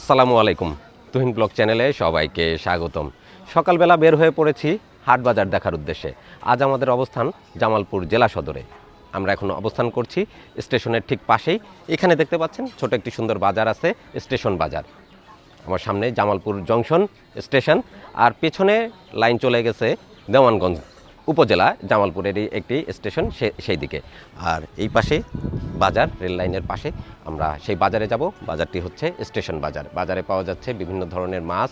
আসসালামু আলাইকুম। তুহিন ব্লগ চ্যানেলে সবাইকে স্বাগতম। সকালবেলা বের হয়ে পড়েছি হাট বাজার দেখার উদ্দেশ্যে। আজ আমাদের অবস্থান জামালপুর জেলা সদরে। আমরা এখন অবস্থান করছি স্টেশনের ঠিক পাশেই। এখানে দেখতে পাচ্ছেন ছোট একটি সুন্দর বাজার আছে, স্টেশন বাজার। আমার সামনে জামালপুর জংশন স্টেশন। আর পেছনে লাইন চলে গেছে দেওয়ানগঞ্জ উপজেলা জামালপুরেরই একটি স্টেশন সেই দিকে। আর এই পাশে বাজার, রেল লাইনের পাশে আমরা সেই বাজারে যাব। বাজারটি হচ্ছে স্টেশন বাজার। বাজারে পাওয়া যাচ্ছে বিভিন্ন ধরনের মাছ,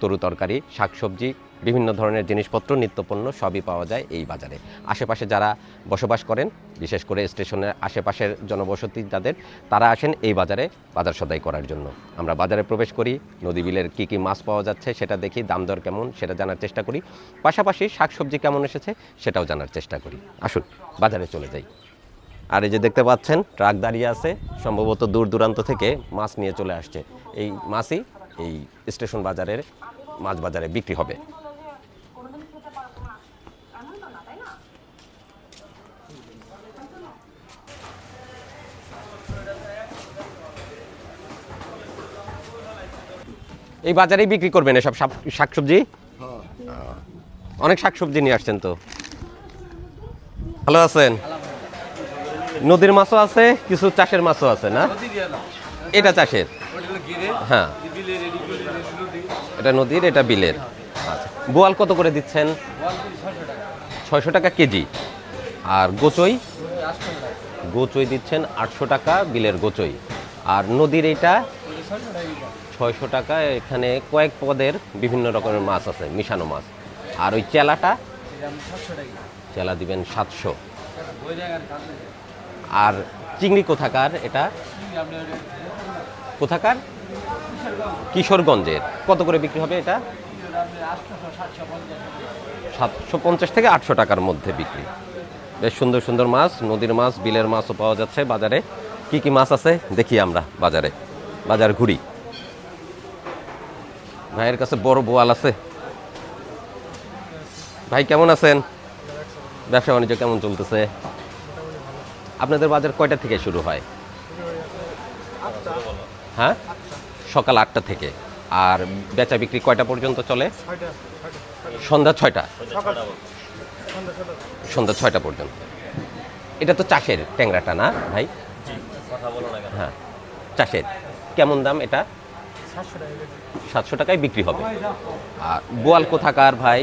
তরু তরকারি, শাকসবজি বিভিন্ন ধরনের জিনিসপত্র, নিত্যপণ্য সবই পাওয়া যায় এই বাজারে। আশেপাশে যারা বসবাস করেন, বিশেষ করে স্টেশনের আশেপাশের জনবসতি যাদের, তারা আসেন এই বাজারে বাজার সদাই করার জন্য। আমরা বাজারে প্রবেশ করি, নদী বিলের কী কী মাছ পাওয়া যাচ্ছে সেটা দেখি, দাম দর কেমন সেটা জানার চেষ্টা করি। পাশাপাশি শাকসবজি কেমন এসেছে সেটাও জানার চেষ্টা করি। আসুন, বাজারে চলে যাই। আর এই যে দেখতে পাচ্ছেন, ট্রাক দাঁড়িয়ে আছে, সম্ভবত দূর দূরান্ত থেকে মাছ নিয়ে চলে আসছে। এই মাছই এই স্টেশন বাজারের মাছ বাজারে বিক্রি হবে। এই বাজারেই বিক্রি করবেন এসব শাক- শাকসবজি? আহ, অনেক শাকসবজি নিয়ে আসছেন তো। ভালো আছেন? নদীর মাছও আছে কিছু চাষের মাছও আছে না? এটা চাষের? হ্যাঁ। এটা নদীর এটা বিলের। আচ্ছা। বোয়াল কত করে দিচ্ছেন? ছয়শো টাকা। কেজি। আর গোচই? গোচই দিচ্ছেন আটশো টাকা বিলের গোচই। আর নদীর এটা ছয়শো টাকা, এখানে কয়েক পদের বিভিন্ন রকমের মাছ আছে, মিশানো মাছ। আর ওই চেলাটা? চেলা দিবেন সাতশো। আর চিংড়ি কোথাকার এটা? কোথাকার? কিশোরগঞ্জের। কত করে বিক্রি হবে এটা? সাতশো পঞ্চাশ থেকে আটশো টাকার মধ্যে বিক্রি। বেশ সুন্দর সুন্দর মাছ, নদীর মাছ, বিলের মাছও পাওয়া যাচ্ছে বাজারে। কি কি মাছ আছে? দেখি আমরা বাজারে। বাজার ঘুরি। ভাইয়ের কাছে বড় বোয়াল আছে। ভাই কেমন আছেন? ব্যবসা বাণিজ্য কেমন চলতেছে? আপনাদের বাজার কয়টা থেকে শুরু হয়? হ্যাঁ? সকাল আটটা থেকে। আর বেচা বিক্রি কয়টা পর্যন্ত চলে? সন্ধ্যা ছয়টা। সন্ধ্যা ছয়টা পর্যন্ত। এটা তো চাষের ট্যাংরাটা না ভাই? হ্যাঁ চাষের। কেমন দাম এটা? সাতশো টাকায় বিক্রি। হবে। আর বোয়াল কোথাকার ভাই?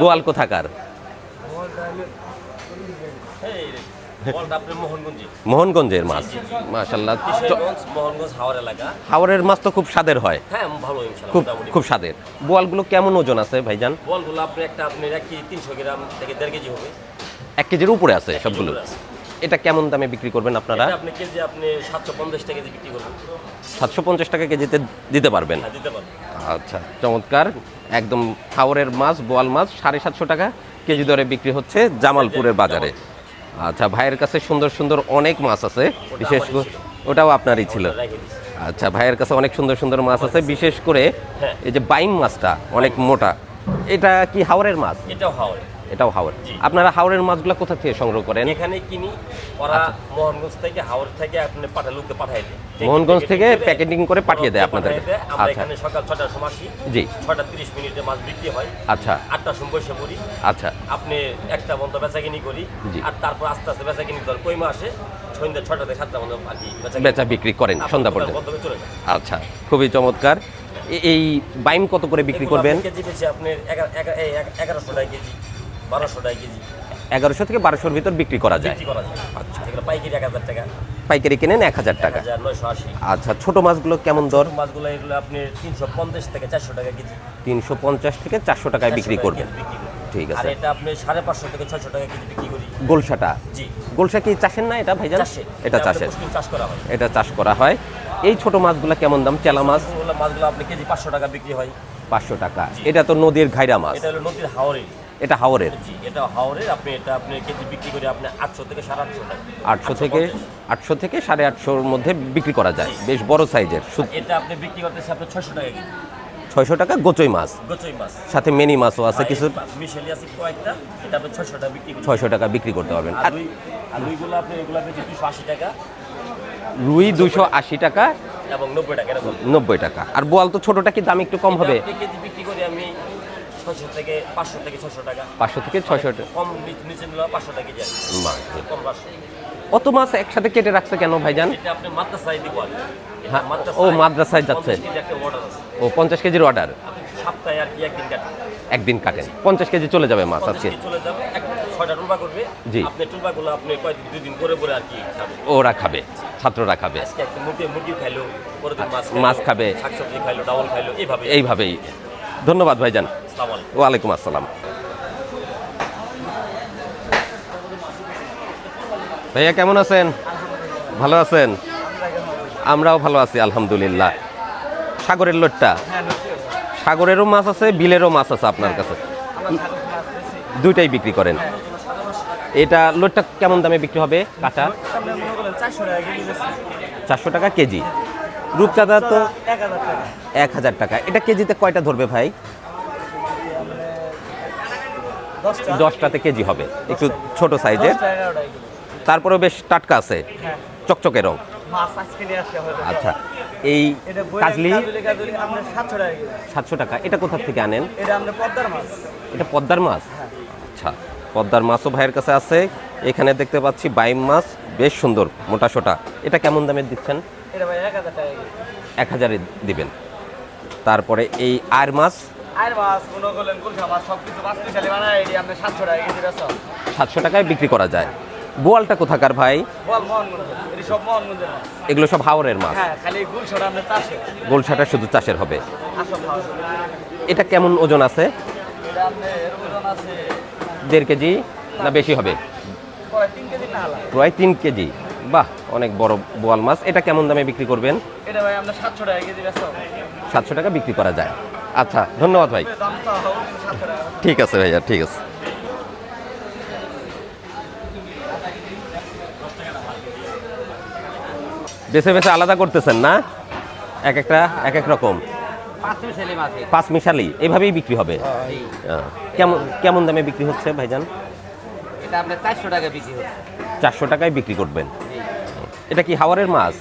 বোয়াল কোথাকার? মোহনগঞ্জের মাছ। মাশাল্লাহ হাওড়ের মাছ তো খুব স্বাদের হয়। হ্যাঁ খুব খুব স্বাদের। বোয়ালগুলো কেমন ওজন আছে ভাইজান? বলগুলো আপনি একটা আপনি এক কেজি তিনশো গ্রাম থেকে দেড় কেজি হবে। এক কেজির উপরে আছে সবগুলো। আছে। এটা কেমন দামে বিক্রি করবেন আপনারা? আপনি কেজি আপনি সাতশো পঞ্চাশ টাকা বিক্রি করবেন। সাতশো পঞ্চাশ টাকা কেজিতে দিতে পারবেন? হ্যাঁ দিতে পারবেন। আচ্ছা চমৎকার। একদম হাওরের মাছ বোয়াল মাছ সাড়ে সাতশো টাকা কেজি দরে বিক্রি হচ্ছে জামালপুরের বাজারে। আচ্ছা ভাইয়ের কাছে সুন্দর সুন্দর অনেক মাছ আছে বিশেষ করে ওটাও আপনারই ছিল। আচ্ছা ভাইয়ের কাছে অনেক সুন্দর সুন্দর মাছ আছে বিশেষ করে হ্যাঁ। এই যে বাইম মাছটা অনেক মোটা এটা কি হাওরের মাছ? এটাও হাওড়ে এটাও হাওর। জি। আপনারা হাওরের মাছগুলো কোথা থেকে সংগ্রহ করেন? এখানে কিনি ওরা মোহনগঞ্জ থেকে হাওড় থেকে আপনি পাঠা লোককে পাঠাই দেয়। মোহনগঞ্জ থেকে প্যাকেটিং করে পাঠিয়ে দেয় আপনাদের আচ্ছা। এখানে সকাল ছটার সময় আসি। জি। ছটা তিরিশ মিনিটে মাছ বিক্রি হয়। আচ্ছা। আটটার সময় বসে পড়ি। আচ্ছা। আপনি একটা বন্ধ বেচাকিনি করি। আর তারপর আস্তে আস্তে বেচাকিনি করেন কই মাসে সন্ধ্যা ছটা থেকে সাতটা বন্ধ বেচা বিক্রি করেন সন্ধ্যা পর্যন্ত। আচ্ছা খুবই চমৎকার। এই বাইম কত করে বিক্রি করবেন? কেজি পেয়েছি আপনার এগারো- এগারো- এই এগারোশো টাকা কেজি। বারোশো টাকা কেজি। এগারোশো থেকে বারোশোর ভিতর বিক্রি করা যায়। বিক্রি করা যায়। আচ্ছা। এগুলো পাইকারি এক হাজার টাকা। পাইকারি কিনেন এক হাজার টাকা। আচ্ছা ছোট মাছগুলো কেমন দর? মাছগুলো এগুলো আপনি তিনশো পঞ্চাশ থেকে চারশো টাকা কেজি। তিনশো পঞ্চাশ থেকে চারশো টাকায় বিক্রি করবেন। ঠিক আর আছে এটা আপনি সাড়ে পাঁচশো থেকে ছয়শো টাকা কেজি বিক্রি করি। গোলসাটা? জি। গোলসা কি চাষের না এটা ভাইজান? এটা চাষের। চাষ করা হয়। এটা চাষ করা হয়। এই ছোট মাছগুলো কেমন দাম? চেলা মাছ? মাছগুলো আপনি কেজি পাঁচশো টাকা বিক্রি হয়। পাঁচশো টাকা। এটা তো নদীর ঘাইরা মাছ। এটা হলো নদীর হাওড়ের এটা হাওরের। এটা হাওড়ের আপনি এটা আপনি কেজি বিক্রি করে আপনি আটশো থেকে সাড়ে আটশো টাকা আটশো থেকে আটশো থেকে সাড়ে আটশোর মধ্যে বিক্রি করা যায়। বেশ বড় সাইজের। এটা আপনি বিক্রি করতেছে আপনি ছয়শো টাকা ছয়শো টাকা গোচই মাছ। গোচই মাছ। সাথে মিনি মাছও আছে কিছু। মিশেলি আছে কয়েকটা। এটা আপনি ছয়শো টাকা বিক্রি করতে পারবেন। আর রুই রুইগুলো আপনি এগুলো পেয়েছি দুশো আশি টাকা। এবং নব্বই টাকা এরকম। নব্বই টাকা। আর বোয়াল তো ছোটটা কি দাম একটু কম হবে? কেজি বিক্রি করি আমি ছশো থেকে পাঁচশো থেকে ছশো টাকা। পাঁচশো থেকে ছয়শো টাকা। কম নিচ- নিলে পাঁচশো টাকা। বাহ, কম পাঁচশো অত মাছ একসাথে কেটে রাখছে কেন ভাইজান? এটা আপনি মাদ্রাসায় দিব হ্যাঁ, ও, মাদ্রাসায় যাচ্ছে। 50 একটা order ও পঞ্চাশ কেজির অর্ডার সপ্তাহে আর কি একদিন কাটেন। একদিন কাটেন। পঞ্চাশ কেজি চলে যাবে মাছ আজকে। চলে যাবে। ছয়টা টুলবা করবে। জি। আপনি টুলবাগুলো আপনি কয়েকদিন দুই দিন করে করে আর কি ওরা খাবে। ছাত্ররা খাবে। আজকে মুরগি মুরগি খাইলো পরের মাছ মাছ খাবে। শাকসবজি খাইলো ডাউল খাইলো এইভাবে এইভাবেই। ধন্যবাদ ভাইজান। ওয়ালাইকুম আসসালাম। ভাইয়া কেমন আছেন? ভালো আছেন? আমরাও ভালো আছি আলহামদুলিল্লাহ। সাগরের লোটটা? সাগরেরও মাছ আছে বিলেরও মাছ আছে আপনার কাছে? দুইটাই বিক্রি করেন। এটা লোটটা কেমন দামে বিক্রি হবে কাঁচা? চারশো টাকা কেজি। রূপচাঁদা তো এক হাজার টাকা। এটা কেজিতে কয়টা ধরবে ভাই? দশটাতে কেজি হবে। একটু ছোট সাইজের তারপরেও বেশ টাটকা আছে। চকচকে রং। আচ্ছা এই কাজলি? সাতশো টাকা এটা কোথা থেকে আনেন? এটা পদ্মার মাছ। আচ্ছা পদ্মার মাছও ভাইয়ের কাছে আছে। এখানে দেখতে পাচ্ছি বাইম মাছ। বেশ সুন্দর মোটা সোটা। এটা কেমন দামে দিচ্ছেন? এক হাজারে দিবেন। তারপরে এই আর মাছ? সাতশো টাকায় বিক্রি করা যায়। বোয়ালটা কোথাকার ভাই? এগুলো সব হাওরের মাছ? হ্যাঁ গোলসাটা শুধু চাষের হবে। এটা কেমন ওজন আছে? দেড় কেজি না বেশি হবে? প্রায় তিন কেজি। বাহ অনেক বড় বোয়াল মাছ। এটা কেমন দামে বিক্রি করবেন? এটা ভাই আমরা সাতশো টাকা কেজি সাতশো টাকা বিক্রি করা যায়। আচ্ছা ধন্যবাদ ভাই। ঠিক আছে ভাইয়া ঠিক আছে। বেছে বেছে আলাদা করতেছেন না? এক একটা এক এক রকম। পাঁচ মিশালি এভাবেই বিক্রি হবে? কেমন কেমন দামে বিক্রি হচ্ছে ভাইজান? চারশো টাকায় বিক্রি করবেন। এটা কি হাওয়ারের মাছ?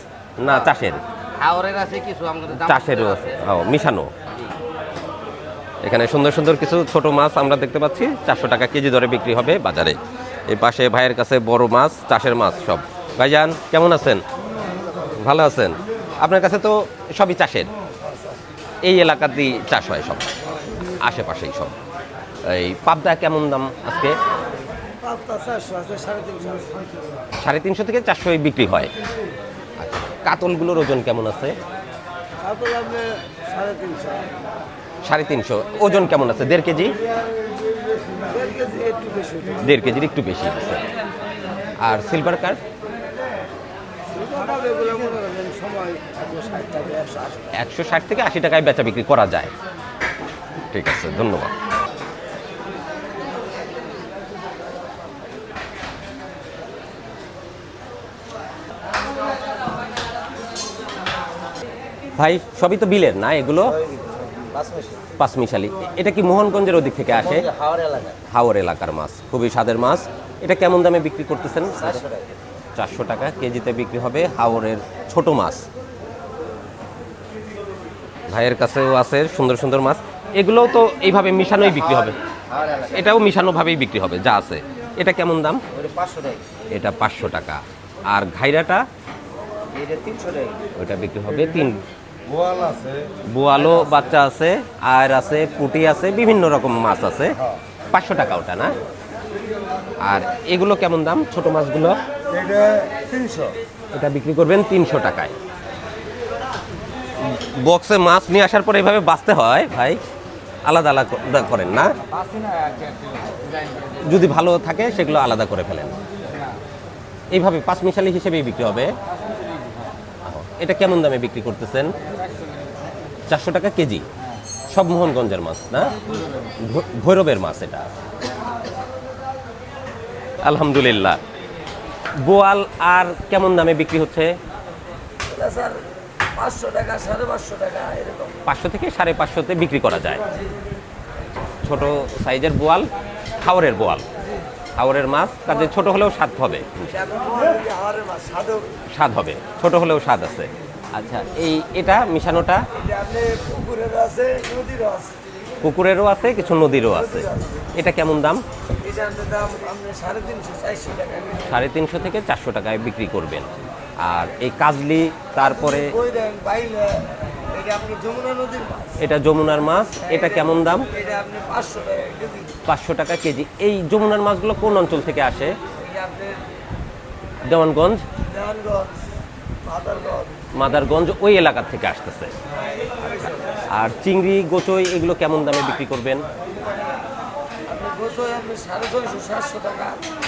না চাষের? হাওরের আছে কিছু আমাদের চাষেরও আছে। ও মিশানো। এখানে সুন্দর সুন্দর কিছু ছোট মাছ আমরা দেখতে পাচ্ছি। চারশো টাকা কেজি দরে বিক্রি হবে বাজারে। এই পাশে ভাইয়ের কাছে বড় মাছ চাষের মাছ সব। ভাইজান কেমন আছেন? ভালো আছেন? আপনার কাছে তো সবই চাষের। এই এলাকা এলাকাতেই চাষ হয় সব। আশেপাশেই সব। এই পাবদা কেমন দাম আজকে? সাড়ে তিনশো থেকে চারশোয় বিক্রি হয়। আচ্ছা কাতলগুলোর ওজন কেমন আছে? সাড়ে তিনশো। ওজন কেমন আছে? দেড় কেজি? দেড় কেজির একটু বেশি আছে। আর সিলভার কার একশো ষাট থেকে আশি টাকায় বেচা বিক্রি করা যায়। ঠিক আছে, ধন্যবাদ। ভাই সবই তো বিলের না এগুলো? পাঁচমিশালি। এটা কি মোহনগঞ্জের ওদিক থেকে আসে? হাওড় এলাকার। মাছ খুবই স্বাদের মাছ। এটা কেমন দামে বিক্রি করতেছেন? চারশো টাকা কেজিতে বিক্রি হবে হাওরের ছোট মাছ। ভাইয়ের কাছেও আছে সুন্দর সুন্দর মাছ। এগুলোও তো এইভাবে মিশানোই বিক্রি হবে। এটাও মিশানো ভাবেই বিক্রি হবে যা আছে। এটা কেমন দাম? এটা পাঁচশো টাকা। আর ঘাইরাটা? ওইটা বিক্রি হবে তিন বোয়ালও বাচ্চা আছে আর আছে পুঁটি আছে বিভিন্ন রকম মাছ আছে। পাঁচশো টাকা ওটা না? আর এগুলো কেমন দাম? ছোট মাছগুলো? এটা তিনশো। এটা বিক্রি করবেন তিনশো টাকায়। বক্সে মাছ নিয়ে আসার পরে এভাবে বাঁচতে হয় ভাই। আলাদা আলাদা করেন না? যদি ভালো থাকে সেগুলো আলাদা করে ফেলেন। এইভাবে পাঁচ মিশালি হিসেবেই বিক্রি হবে। এটা কেমন দামে বিক্রি করতেছেন? চারশো টাকা কেজি। সব মোহনগঞ্জের মাছ না? ভৈরবের মাছ এটা। আলহামদুলিল্লাহ। বোয়াল আর কেমন দামে বিক্রি হচ্ছে? পাঁচশো থেকে সাড়ে পাঁচশোতে বিক্রি করা যায়। ছোট সাইজের বোয়াল খাওয়ারের বোয়াল। খাওয়ারের মাছ কাজে ছোট হলেও স্বাদ হবে। হাওড়ের স্বাদ হবে, ছোট হলেও স্বাদ আছে। আচ্ছা এই এটা মিশানোটা? পুকুরেরও আছে, কিছু নদীরও আছে। এটা কেমন দাম? সাড়ে তিনশো থেকে চারশো টাকায় বিক্রি করবেন। আর এই কাজলি, তারপরে এটা যমুনার মাছ। এটা কেমন দাম? পাঁচশো টাকা কেজি। এই যমুনার মাছগুলো কোন অঞ্চল থেকে আসে? দেওয়ানগঞ্জ? মাদারগঞ্জ। ওই এলাকার থেকে আসতেছে। আর চিংড়ি গোচই এগুলো কেমন দামে বিক্রি করবেন?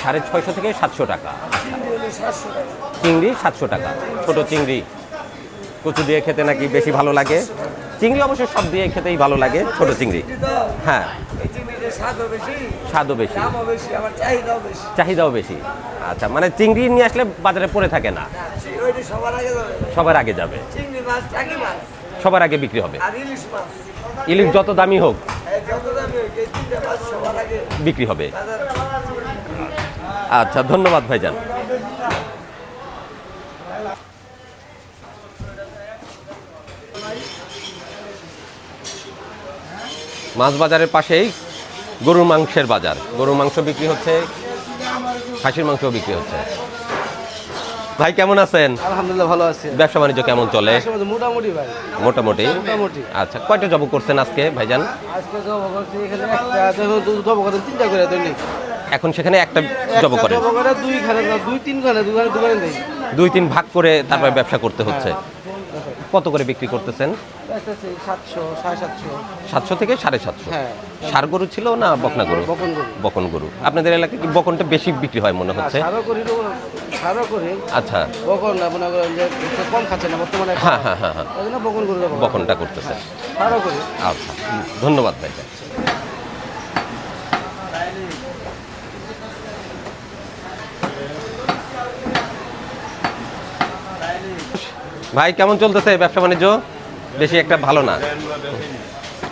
সাড়ে ছয়শো থেকে সাতশো টাকা। চিংড়ি সাতশো টাকা। ছোট চিংড়ি। কচু দিয়ে খেতে নাকি বেশি ভালো লাগে? চিংড়ি অবশ্য সব দিয়ে খেতেই ভালো লাগে, ছোট চিংড়ি। হ্যাঁ। স্বাদও বেশি। চাহিদাও বেশি। আচ্ছা মানে চিংড়ি নিয়ে আসলে বাজারে পড়ে থাকে না? সবার আগে যাবে। সবার আগে বিক্রি হবে। ইলিশ যত দামি হোক, বিক্রি হবে। আচ্ছা ধন্যবাদ ভাইজান। মাছ বাজারের পাশেই গরুর মাংসের বাজার। গরুর মাংস বিক্রি হচ্ছে খাসির মাংস বিক্রি হচ্ছে। ভাই কেমন আছেন? আলহামদুলিল্লাহ ভালো আছি। ব্যবসা বাণিজ্য কেমন চলে? মোটামুটি ভাই। মোটামুটি? মোটামুটি। আচ্ছা কয়টা জব করছেন আজকে ভাইজান? আজকে জব করছি এখানে একটা জব করেন তিনটা করে দৈনিক এখন সেখানে একটা জব করে দুই খানে দুই তিন খানে দুখানে দোকানে দেই। দুই তিন ভাগ করে তারপর ব্যবসা করতে হচ্ছে। কত করে বিক্রি করতেছেন? সাতশো থেকে সাড়ে সাতশো? হ্যাঁ। সার গরু ছিল না বকনা গরু? বকন গরু। আপনাদের এলাকায় কি বকনটা বেশি বিক্রি হয় মনে হচ্ছে? আচ্ছা। হ্যাঁ হ্যাঁ হ্যাঁ হ্যাঁ। বকনটা করতেছে করি। আচ্ছা। ধন্যবাদ ভাই। ভাই কেমন চলতেছে ব্যবসা বাণিজ্য? বেশি একটা ভালো না।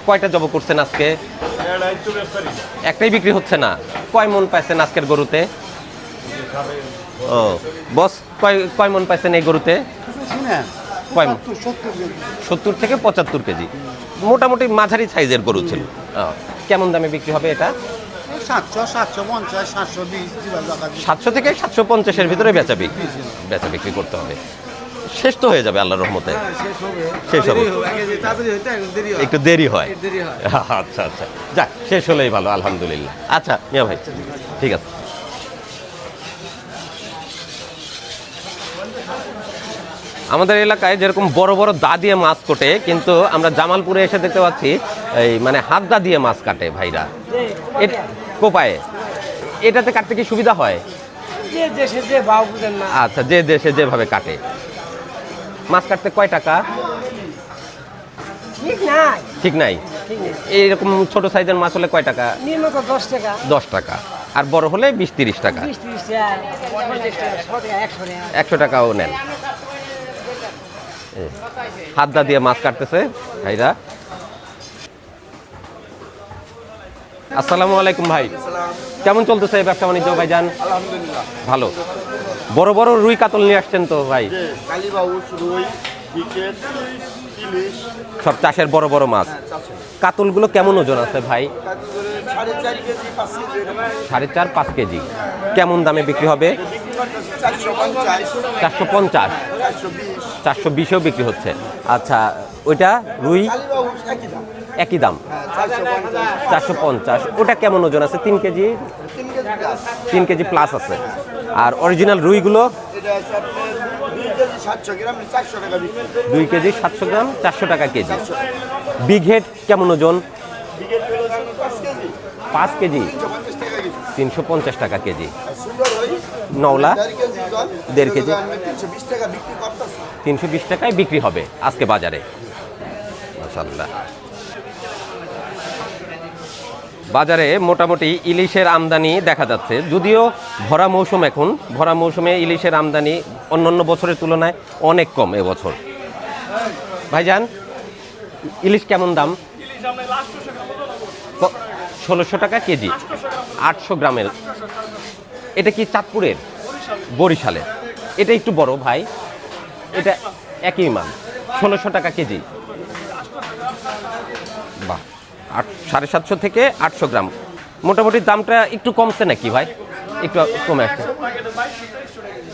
কয়টা জব করছেন আজকে? একটাই বিক্রি হচ্ছে না। কয় মন পাইছেন আজকের গরুতে? ও বস কয় কয় মন পাইছেন এই গরুতে? কয় মণ? সত্তর থেকে পঁচাত্তর কেজি। মোটামুটি মাঝারি সাইজের গরু ছিল। কেমন দামে বিক্রি হবে এটা? সাতশো থেকে সাতশো পঞ্চাশের ভিতরে বেচা বিক্রি বেচা বিক্রি করতে হবে। শেষ তো হয়ে যাবে আল্লাহর রহমতে। হ্যাঁ, শেষ হবে। হয় একটু দেরি হয়। দেরি হয়। আচ্ছা আচ্ছা। যাক শেষ হলেই ভালো আলহামদুলিল্লাহ। আচ্ছা মিয়া ভাই ঠিক আছে। আমাদের এলাকায় যেরকম বড় বড় দা দিয়ে মাছ কোটে কিন্তু আমরা জামালপুরে এসে দেখতে পাচ্ছি এই মানে হাত দা দিয়ে মাছ কাটে ভাইরা। কোপায়ে। এটাতে কাটতে কি সুবিধা হয়? আচ্ছা যে দেশে যেভাবে কাটে। মাছ কাটতে কয় টাকা? ঠিক নাই। এইরকম ছোট সাইজের মাছ হলে কয় টাকা? দশ টাকা। দশ টাকা। আর বড় হলে বিশ তিরিশ টাকা। একশো টাকা। একশো টাকাও নেন। হাত দা দিয়ে মাছ কাটতেছে ভাইরা। আসসালামু আলাইকুম ভাই। কেমন চলতেছে ব্যবসা বাণিজ্য ভাইজান? ভালো। বড় বড় রুই কাতল নিয়ে আসছেন তো ভাই? সব চাষের বড় বড় মাছ। কাতলগুলো কেমন ওজন আছে ভাই? সাড়ে চার পাঁচ কেজি কেমন দামে বিক্রি হবে? চারশো পঞ্চাশ। চারশো বিশেও বিক্রি হচ্ছে। আচ্ছা ওইটা রুই? একই দাম? চারশো পঞ্চাশ। ওটা কেমন ওজন আছে? তিন কেজি? তিন কেজি প্লাস আছে। আর অরিজিনাল রুইগুলো? দুই কেজি সাতশো গ্রাম, চারশো টাকা কেজি। কেজি বিঘেট কেমন ওজন? পাঁচ কেজি। তিনশো পঞ্চাশ টাকা কেজি। নওলা? দেড় কেজি। তিনশো বিশ টাকায় বিক্রি হবে আজকে বাজারে। মাশাল্লাহ বাজারে মোটামুটি ইলিশের আমদানি দেখা যাচ্ছে। যদিও ভরা মৌসুম এখন, ভরা মৌসুমে ইলিশের আমদানি অন্যান্য বছরের তুলনায় অনেক কম এবছর। ভাইজান, ইলিশ কেমন দাম? ষোলোশো টাকা কেজি, আটশো গ্রামের। এটা কি চাঁদপুরের? বরিশালের। এটা একটু বড় ভাই। এটা একই মান, ষোলোশো টাকা কেজি। আট, সাড়ে সাতশো থেকে আটশো গ্রাম। মোটামুটি দামটা একটু কমছে নাকি ভাই? একটু কমে আসছে।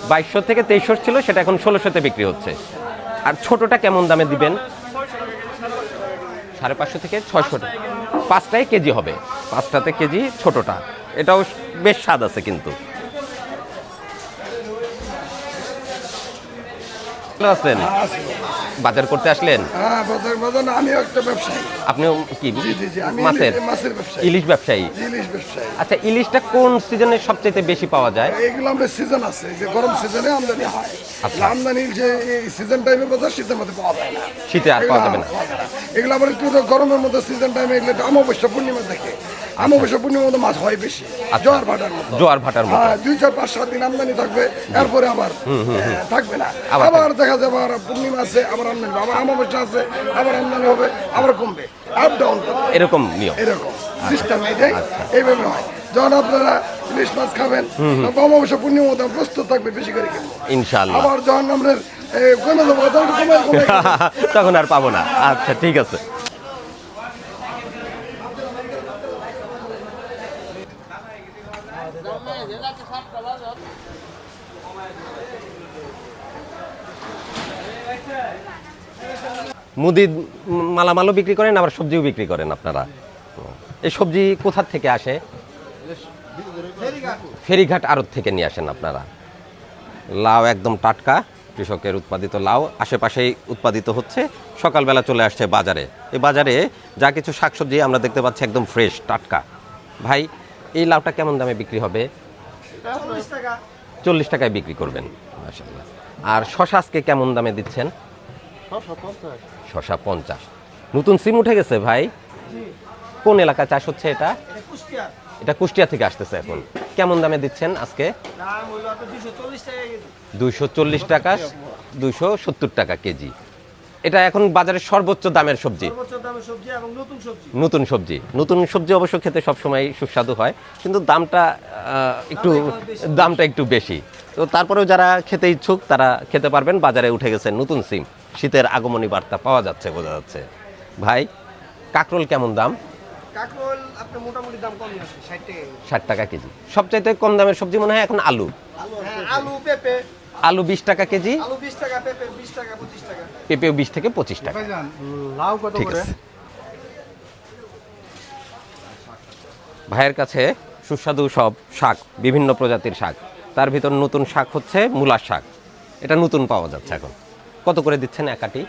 বাইশশো থেকে তেইশশো ছিল, সেটা এখন ষোলোশোতে বিক্রি হচ্ছে। আর ছোটটা কেমন দামে দিবেন? সাড়ে পাঁচশো থেকে ছয়শো পাঁচটায় কেজি হবে। পাঁচটাতে কেজি ছোটটা। এটাও বেশ স্বাদ আছে কিন্তু। ভালো আছেন? বাজার করতে আসলেন? হ্যাঁ বাজার বাজার না, আমিও একটা ব্যবসায়ী। আপনিও কি? মাছের? ইলিশ- ব্যবসায়ী। আচ্ছা ইলিশটা কোন সিজনে সবচেয়ে বেশি পাওয়া যায়? এইগুলো আমরা সিজন আছে যে গরম সিজনে আমদানি হয়। আচ্ছা। আমদানি যে সিজন টাইমের বাজার শীতের মধ্যে পাওয়া যায় না। শীতে আর পাওয়া যাবে না। এগুলো। এগুলো আবার একটু গরমের মধ্যে সিজন টাইমে এগুলো অমাবস্যা পূর্ণিমা দেখে অমাবস্যা পূর্ণিমার মধ্যে মাছ হয় বেশি আচ্ছা। জোয়ার ভাটার মতো। জোয়ার ভাটার মতো। হ্যাঁ দুই চার পাঁচ সাত দিন আমদানি থাকবে এরপরে আবার থাকবে না। আবার দেখা যাবে আবার পূর্ণিমা আছে আবার আমদানি আবার আছে আবার আমদানি হবে আবার কমবে। আপ ডাউন এরকম নিয়ম। এরকম। সিস্টেম এটাই এইভাবে হয়। যখন আপনারা ইলিশ মাছ খাবেন অমাবস্যা পূর্ণিমা মতো প্রস্তুত থাকবে বেশি করে আবার যখন আমরা কমে যাব। তখন আর পাবো না। আচ্ছা ঠিক আছে। মুদি মালামালও বিক্রি করেন, আবার সবজিও বিক্রি করেন আপনারা। এই সবজি কোথার থেকে আসে? ফেরিঘাট আড়ত থেকে নিয়ে আসেন আপনারা। লাউ একদম টাটকা, কৃষকের উৎপাদিত লাউ। আশেপাশেই উৎপাদিত হচ্ছে। সকালবেলা চলে আসছে বাজারে। এই বাজারে যা কিছু শাকসবজি আমরা দেখতে পাচ্ছি একদম ফ্রেশ টাটকা। ভাই, এই লাউটা কেমন দামে বিক্রি হবে? চল্লিশ টাকায় বিক্রি করবেন মাশাআল্লাহ। আর শশা আজকে কেমন দামে দিচ্ছেন? শশা পঞ্চাশ। নতুন সিম উঠে গেছে ভাই? কোন এলাকায় চাষ হচ্ছে এটা? এটা কুষ্টিয়া। থেকে আসতেছে এখন। কেমন দামে দিচ্ছেন আজকে? দুইশো চল্লিশ টাকা দুইশো সত্তর টাকা কেজি। এটা এখন বাজারের সর্বোচ্চ দামের সবজি। নতুন সবজি। নতুন সবজি। অবশ্য খেতে সবসময় সুস্বাদু হয় কিন্তু দামটা একটু দামটা একটু বেশি। তো তারপরেও যারা খেতে ইচ্ছুক তারা খেতে পারবেন। বাজারে উঠে গেছে নতুন সিম। শীতের আগমনী বার্তা পাওয়া যাচ্ছে বোঝা যাচ্ছে। ভাই কাকরোল কেমন দাম? কাকরোল আপনার মোটামুটি দাম কমই আছে ষাট টাকা কেজি। সবচাইতে কম দামের সবজি মনে হয় এখন আলু হ্যাঁ আলু পেঁপে। আলু বিশ টাকা কেজি। আলু বিশ টাকা পেঁপে বিশ টাকা পঁচিশ টাকা। পেঁপেও বিশ থেকে পঁচিশ টাকা। ঠিক আছে। ভাইয়ের কাছে সুস্বাদু সব শাক বিভিন্ন প্রজাতির শাক। তার ভিতর নতুন শাক হচ্ছে মূলার শাক। এটা নতুন পাওয়া যাচ্ছে এখন। কত করে দিচ্ছেন একাটি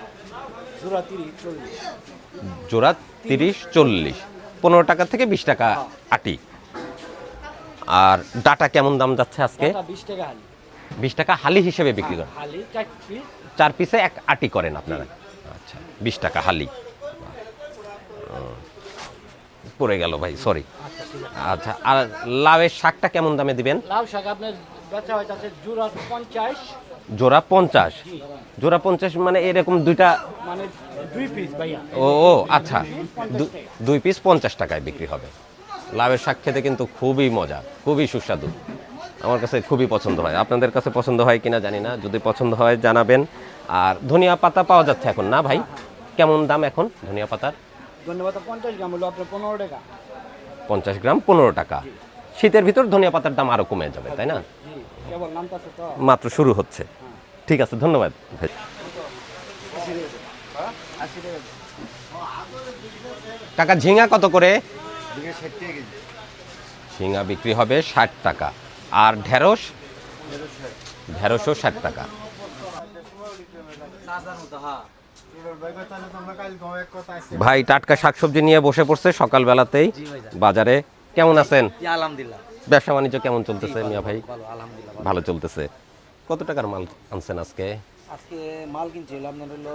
জোড়া তিরিশ চল্লিশ। পনেরো টাকা থেকে বিশ টাকা আটি। আর ডাটা কেমন দাম যাচ্ছে আজকে? বিশ টাকা বিশ টাকা হালি হিসেবে বিক্রি করেন। চার পিসে। এক আটি করেন আপনারা। আচ্ছা বিশ টাকা হালি। পড়ে গেল ভাই সরি আচ্ছা আর লাউয়ের শাকটা কেমন দামে দিবেন? লাউ শাক আপনার বেচা হয় জোড়া পঞ্চাশ। জোড়া পঞ্চাশ? জোড়া পঞ্চাশ মানে এরকম দুইটা মানে দুই পিস ভাইয়া। ও ও আচ্ছা। দুই পিস পঞ্চাশ টাকায় বিক্রি হবে। লাউয়ের শাক খেতে কিন্তু খুবই মজা খুবই সুস্বাদু। আমার কাছে খুবই পছন্দ হয়। আপনাদের কাছে পছন্দ হয় কিনা জানি না যদি পছন্দ হয় জানাবেন। আর ধনিয়া পাতা পাওয়া যাচ্ছে এখন না ভাই? কেমন দাম এখন ধনিয়া পাতার? পঞ্চাশ গ্রাম হলো আপনার পনেরো টাকা। পঞ্চাশ গ্রাম পনেরো টাকা। শীতের ভিতর ধনিয়া পাতার দাম আরও কমে যাবে তাই না? মাত্র শুরু হচ্ছে। ঠিক আছে ধন্যবাদ ভাই। টাকা কাকা ঝিঙা কত করে? ঝিঙা বিক্রি হবে ষাট টাকা। আর ঢেঁড়স? ঢেঁড়সও ষাট টাকা। ভাই টাটকা শাকসবজি নিয়ে বসে পড়ছে সকালবেলাতেই বাজারে। কেমন আছেন? আলহামদুলিল্লাহ। ব্যবসা বাণিজ্য কেমন চলতেছে মিয়া ভাই? ভালো চলতেছে। কত টাকার মাল আনছেন আজকে? আজকে মাল কিনছে হলো আপনার হলো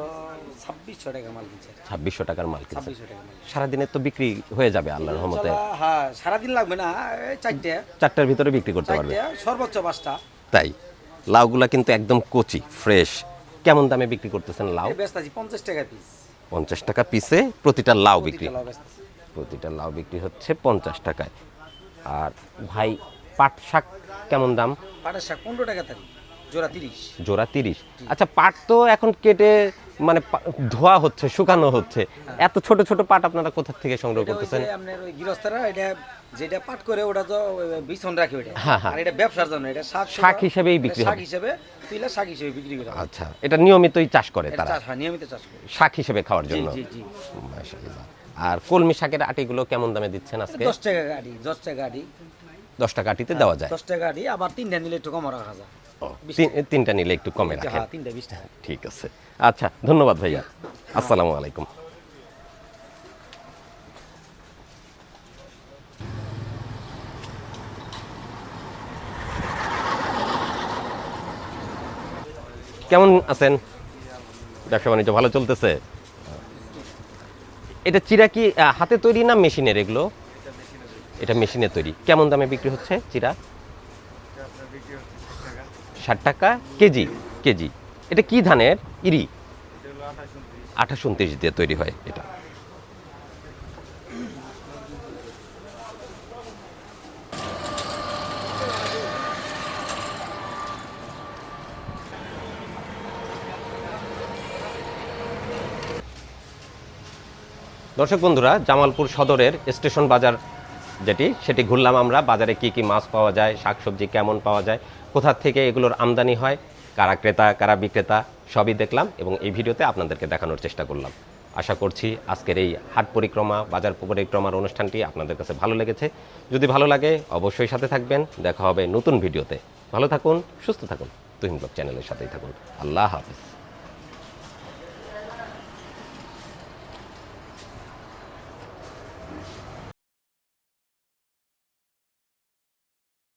ছাব্বিশশো টাকা মাল কিনছে। ছাব্বিশশো টাকার মাল কিনছেন? ছাব্বিশশো টাকা মাল। সারাদিনে তো বিক্রি হয়ে যাবে আল্লাহর রহমতে। হ্যাঁ সারাদিন লাগবে না এই চারটে। চারটার ভিতরে বিক্রি করতে পারবে। সর্বোচ্চ পাঁচটা। তাই লাউগুলা কিন্তু একদম কচি ফ্রেশ। কেমন দামে বিক্রি করতেছেন লাউ? ব্যস্ত আছি পঞ্চাশ টাকা পিস পঞ্চাশ টাকা পিসে প্রতিটা লাউ বিক্রি। প্রতিটা লাউ বিক্রি হচ্ছে পঞ্চাশ টাকায়। আর ভাই পাট শাক কেমন দাম? পাটের শাক পনেরো টাকা তারি জোড়া তিরিশ। জোড়া তিরিশ। আচ্ছা পাট তো এখন কেটে মানে ধোয়া হচ্ছে শুকানো হচ্ছে। এত ছোট ছোট পাট আপনারা কোথা থেকে সংগ্রহ এটা করতেছেন? আপনার ওই গৃহস্থরা এটা যেটা পাট করে ওটা তো বিছন রাখে ওটা হ্যাঁ, হ্যাঁ। আর এটা ব্যবসার জন্য এটা শাক শাক হিসেবেই বিক্রি এটা শাক হিসেবে তুইলা শাক হিসেবে বিক্রি করা হয়। আচ্ছা এটা নিয়মিতই চাষ করে তারা। চাষ হয় নিয়মিত চাষ করে। শাক হিসেবে খাওয়ার জন্য। জি জি। মাশাআল্লাহ। আর কলমি শাকের আটিগুলো কেমন দামে দিচ্ছেন আজকে? দশ টাকা গাড়ি দশ টাকা গাড়ি দশ টাকা আটিতে দেওয়া যায়। দশ টাকা গাড়ি আবার তিনটা নিলে একটু কম রাখা যায়। তিনটা নিলে একটু কমে রাখেন। হ্যাঁ ঠিক আছে। আচ্ছা ধন্যবাদ ভাইয়া। আসসালামু আলাইকুম। কেমন আছেন? ব্যবসা বাণিজ্য ভালো চলতেছে? এটা চিরা কি হাতে তৈরি না মেশিনের এগুলো? এটা মেশিনের তৈরি। কেমন দামে বিক্রি হচ্ছে চিরা? ষাট টাকা কেজি কেজি। এটা কি ধানের? ইরি। আঠাশ উনত্রিশ দিয়ে তৈরি হয় এটা। দর্শক বন্ধুরা, জামালপুর সদরের স্টেশন বাজার যেটি, সেটি ঘুরলাম আমরা। বাজারে কি কি মাছ পাওয়া যায়, শাকসবজি কেমন পাওয়া যায় কোথা থেকে এগুলোর আমদানি হয়, কারা ক্রেতা, কারা বিক্রেতা, সবই দেখলাম এবং এই ভিডিওতে আপনাদেরকে দেখানোর চেষ্টা করলাম। আশা করছি আজকের এই হাট পরিক্রমা, বাজার পরিক্রমার অনুষ্ঠানটি আপনাদের কাছে ভালো লেগেছে। যদি ভালো লাগে, অবশ্যই সাথে থাকবেন। দেখা হবে নতুন ভিডিওতে। ভালো থাকুন, সুস্থ থাকুন। তুহিন ব্লগ চ্যানেলের সাথেই থাকুন। আল্লাহ হাফিজ।